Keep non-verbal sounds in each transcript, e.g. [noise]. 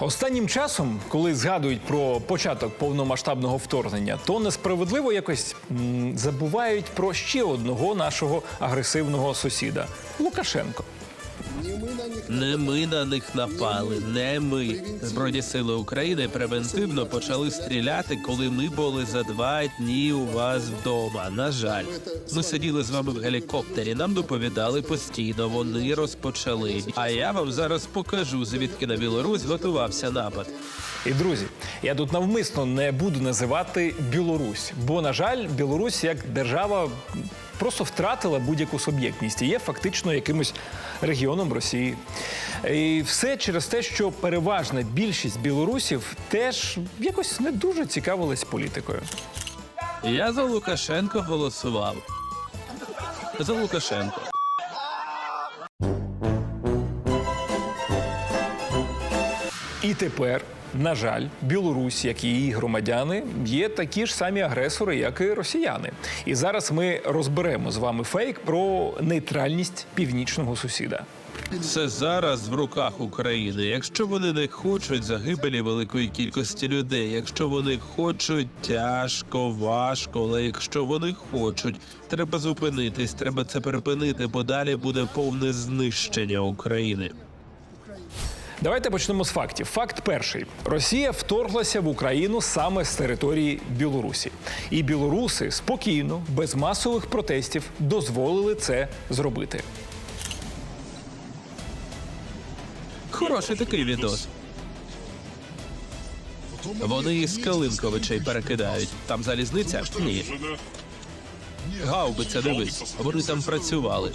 Останнім часом, коли згадують про початок повномасштабного вторгнення, то несправедливо якось м, забувають про ще одного нашого агресивного сусіда Лукашенко. Не ми на них напали, не ми. Збройні сили України превентивно почали стріляти, коли ми були за два дні у вас вдома. На жаль, ми сиділи з вами в гелікоптері. Нам доповідали постійно. Вони розпочали. А я вам зараз покажу, звідки на Білорусь готувався напад. І друзі, я тут навмисно не буду називати Білорусь, бо на жаль, Білорусь як держава просто втратила будь-яку суб'єктність і є фактично якимось регіоном Росії. І все через те, що переважна більшість білорусів теж якось не дуже цікавилась політикою. Я за Лукашенко голосував. За Лукашенко. Тепер, на жаль, Білорусь, як і її громадяни, є такі ж самі агресори, як і росіяни. І зараз ми розберемо з вами фейк про нейтральність північного сусіда. Це зараз в руках України. Якщо вони не хочуть загибелі великої кількості людей, якщо вони хочуть тяжко, важко, але якщо вони хочуть, треба зупинитись, треба це припинити, бо далі буде повне знищення України. Давайте почнемо з фактів. Факт перший: Росія вторглася в Україну саме з території Білорусі, і білоруси спокійно, без масових протестів, дозволили це зробити. Хороший такий відос. Вони із Калинковичей перекидають. Там залізниця? Ні. Гаубиця, дивись. Вони там працювали.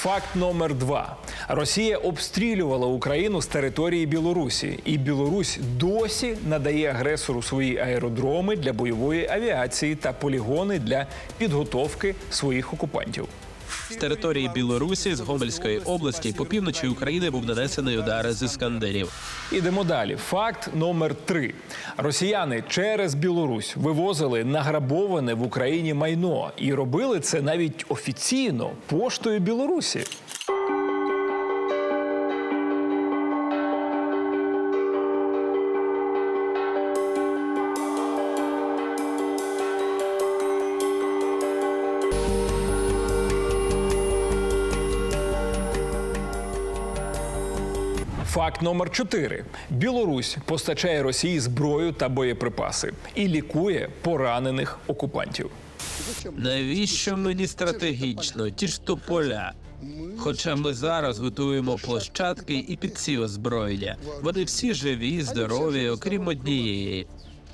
Факт номер два: Росія обстрілювала Україну з території Білорусі, і Білорусь досі надає агресору свої аеродроми для бойової авіації та полігони для підготовки своїх окупантів. З території Білорусі з Гомельської області по півночі України був нанесений удар з іскандерів. Ідемо далі. Факт номер три: Росіяни через Білорусь вивозили награбоване в Україні майно і робили це навіть офіційно поштою Білорусі. Факт номер 4. Білорусь постачає Росії зброю та боєприпаси і лікує поранених окупантів. Навіщо мені стратегічно? Ті ж тополя. Хоча ми зараз готуємо площадки і під ці озброєння. Вони всі живі, здорові, окрім однієї.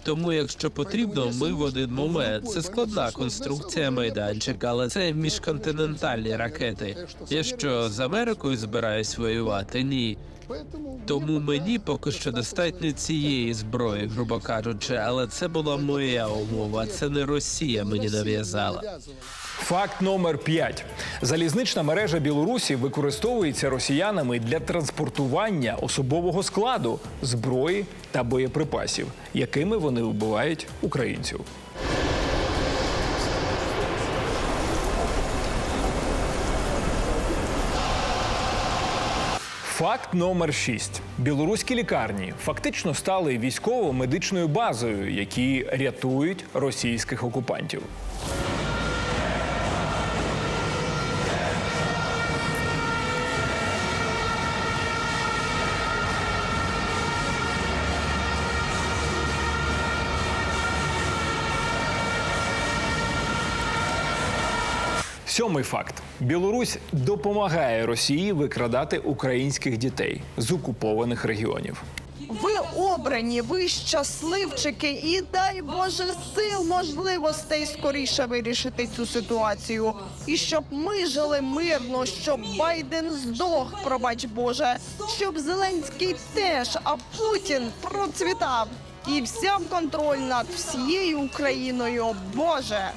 Тому, якщо потрібно, ми в один момент. Це складна конструкція майданчика, але це міжконтинентальні ракети. Я що з Америкою збираюсь воювати? Ні. Тому мені поки що достатньо цієї зброї, грубо кажучи, але це була моя умова. Це не Росія мені нав'язала. Факт номер 5. Залізнична мережа Білорусі використовується росіянами для транспортування особового складу, зброї та боєприпасів, якими вони вбивають українців. Факт номер 6. Білоруські лікарні фактично стали військово-медичною базою, які рятують російських окупантів. Сьомий факт: Білорусь допомагає Росії викрадати українських дітей з окупованих регіонів. Ви обрані, ви щасливчики, і дай Боже сил, можливостей скоріше вирішити цю ситуацію. І щоб ми жили мирно, щоб Байден здох, пробач Боже, щоб Зеленський теж, а Путін процвітав і взяв контроль над всією Україною. Боже.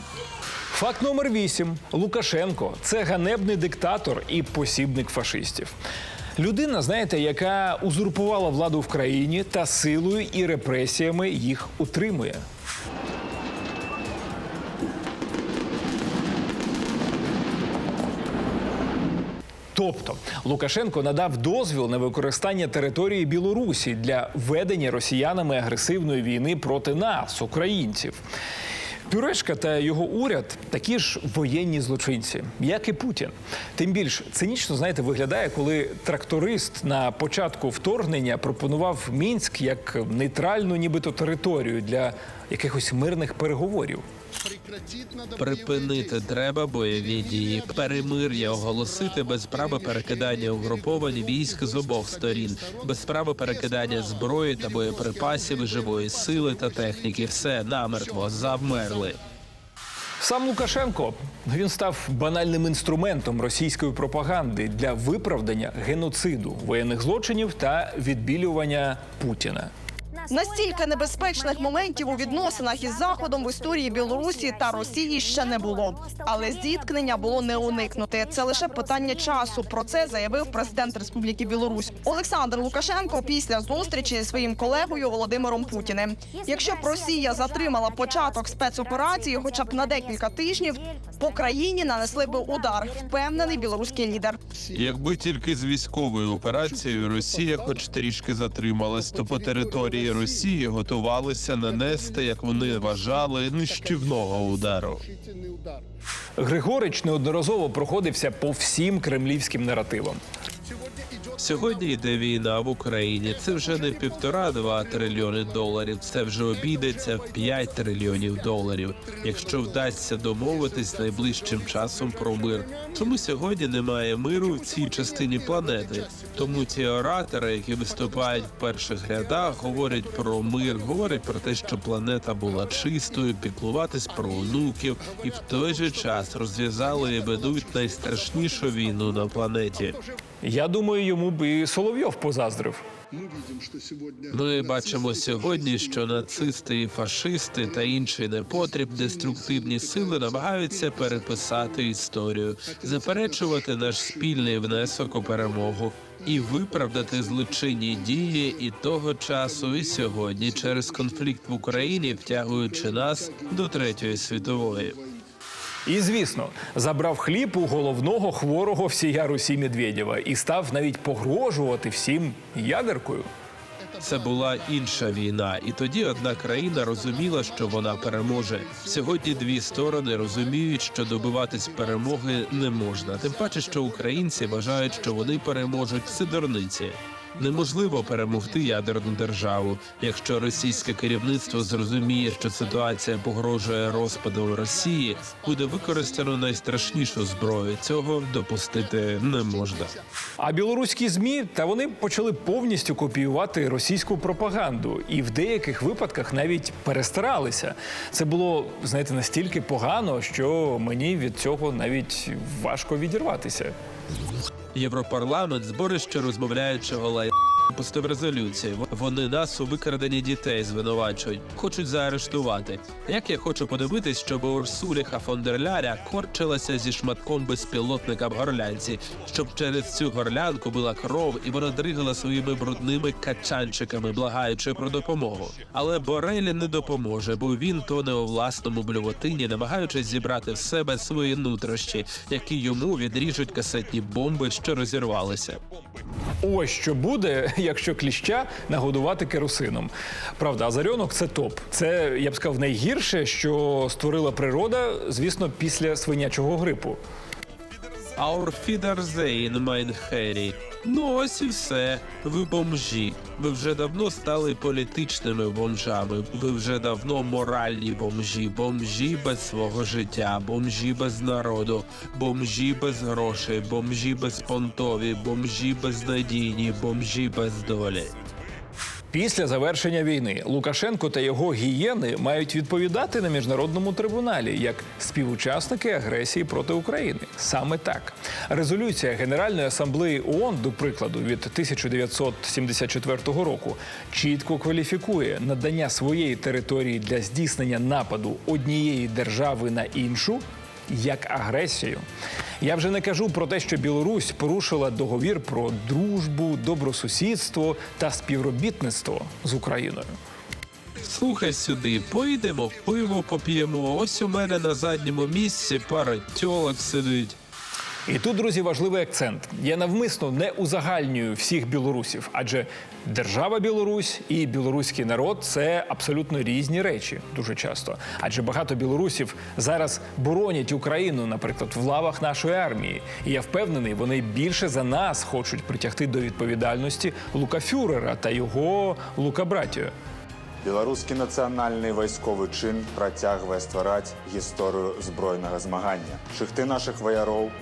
Факт номер вісім. Лукашенко це ганебний диктатор і посібник фашистів. Людина, знаєте, яка узурпувала владу в країні та силою і репресіями їх утримує. Тобто Лукашенко надав дозвіл на використання території Білорусі для ведення росіянами агресивної війни проти нас, українців. Пюрешка та його уряд такі ж воєнні злочинці, як і Путін. Тим більш цинічно знаєте, виглядає, коли тракторист на початку вторгнення пропонував Мінськ як нейтральну, нібито територію для якихось мирних переговорів. Припинити треба бойові дії, перемир'я оголосити без права перекидання угруповань військ з обох сторін, без права перекидання зброї та боєприпасів, живої сили та техніки. Все намертво завмерли. Сам Лукашенко він став банальним інструментом російської пропаганди для виправдання геноциду воєнних злочинів та відбілювання Путіна. Настільки небезпечних моментів у відносинах із заходом в історії Білорусі та Росії ще не було. Але зіткнення було не уникнути. Це лише питання часу. Про це заявив президент Республіки Білорусь Олександр Лукашенко після зустрічі зі своїм колегою Володимиром Путіним. Якщо б Росія затримала початок спецоперації, хоча б на декілька тижнів, по країні нанесли би удар. Впевнений білоруський лідер. Якби тільки з військовою операцією Росія, хоч трішки затрималась, то по території Росії готувалися нанести, як вони вважали, нищівного удару. Григорич неодноразово проходився по всім кремлівським наративам. Сьогодні йде війна в Україні. Це вже не півтора-два трильйони доларів. Це вже обійдеться в 5 трильйонів доларів, якщо вдасться домовитись найближчим часом про мир. Тому сьогодні немає миру в цій частині планети. Тому ті оратори, які виступають в перших рядах, говорять про мир, говорять про те, що планета була чистою, піклуватись про онуків, і в той же час розв'язали і ведуть найстрашнішу війну на планеті. Я думаю, йому б і Соловйов позаздрив. Ми бачимо сьогодні, що нацисти і фашисти та інші непотріб деструктивні сили намагаються переписати історію, заперечувати наш спільний внесок у перемогу і виправдати злочинні дії і того часу, і сьогодні через конфлікт в Україні, втягуючи нас до третьої світової. І звісно, забрав хліб у головного хворого всія Русі Медведєва і став навіть погрожувати всім ядеркою. Це була інша війна, і тоді одна країна розуміла, що вона переможе. Сьогодні дві сторони розуміють, що добиватись перемоги не можна. Тим паче, що українці вважають, що вони переможуть Це дурниці. Неможливо перемогти ядерну державу, якщо російське керівництво зрозуміє, що ситуація погрожує розпаду Росії, буде використано найстрашнішу зброю. Цього допустити не можна. А білоруські змі та вони почали повністю копіювати російську пропаганду, і в деяких випадках навіть перестаралися. Це було знаєте настільки погано, що мені від цього навіть важко відірватися. Європарламент зборище розмовляючого лай пустив резолюцію. Вони нас у викраденні дітей звинувачують, хочуть заарештувати. Як я хочу подивитись, щоб Урсуліха фон дер Ляля корчилася зі шматком безпілотника в горлянці, щоб через цю горлянку була кров і вона дригала своїми брудними качанчиками, благаючи про допомогу. Але Борелі не допоможе, бо він тоне у власному блювотині, намагаючись зібрати в себе свої нутрощі, які йому відріжуть касетні бомби, що розірвалися. Ось що буде, [laughs] якщо кліща нагодувати керосином. Правда, азарьонок це топ. Це я б сказав найгірше, що створила природа, звісно, після свинячого грипу. Fiedersehen, mein Harry. Ну ось і все. Ви бомжі. Ви вже давно стали політичними бомжами. Ви вже давно моральні бомжі. Бомжі без свого життя, бомжі без народу, бомжі без грошей, бомжі безпонтові, бомжі безнадійні, бомжі без долі. Після завершення війни Лукашенко та його гієни мають відповідати на міжнародному трибуналі як співучасники агресії проти України. Саме так резолюція Генеральної асамблеї ООН, до прикладу, від 1974 року чітко кваліфікує надання своєї території для здійснення нападу однієї держави на іншу як агресію. Я вже не кажу про те, що Білорусь порушила договір про дружбу, добросусідство та співробітництво з Україною. Слухай сюди, поїдемо, пиво поп'ємо. Ось у мене на задньому місці пара тьолок сидить. І тут, друзі, важливий акцент. Я навмисно не узагальнюю всіх білорусів, адже держава Білорусь і білоруський народ це абсолютно різні речі дуже часто. Адже багато білорусів зараз боронять Україну, наприклад, в лавах нашої армії. І я впевнений, вони більше за нас хочуть притягти до відповідальності Лука Фюрера та його Лука братію. Беларускі нацыянальны вайсковы чын працягвае ствараць гісторыю збройнага змагання. Шыхты нашых ваяроў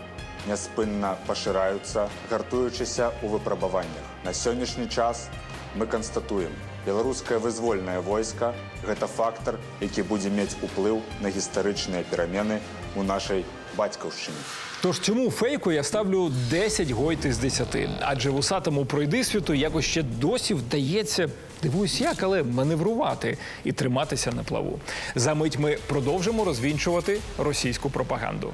няспынна пашыраюцца, гартуючыся ў выпрабаваннях. На сённяшні час мы канстатуем, беларускае вызвольнае войска гэта фактар, які будзе мець уплыў на гістарычныя перамены ў нашай бацькаўшчыне. Тож цьому фейку я ставлю 10 гойти з 10. Адже вусатому пройдисвіту якось ще досі вдається, дивуюсь як, але маневрувати і триматися на плаву. За мить ми продовжимо розвінчувати російську пропаганду.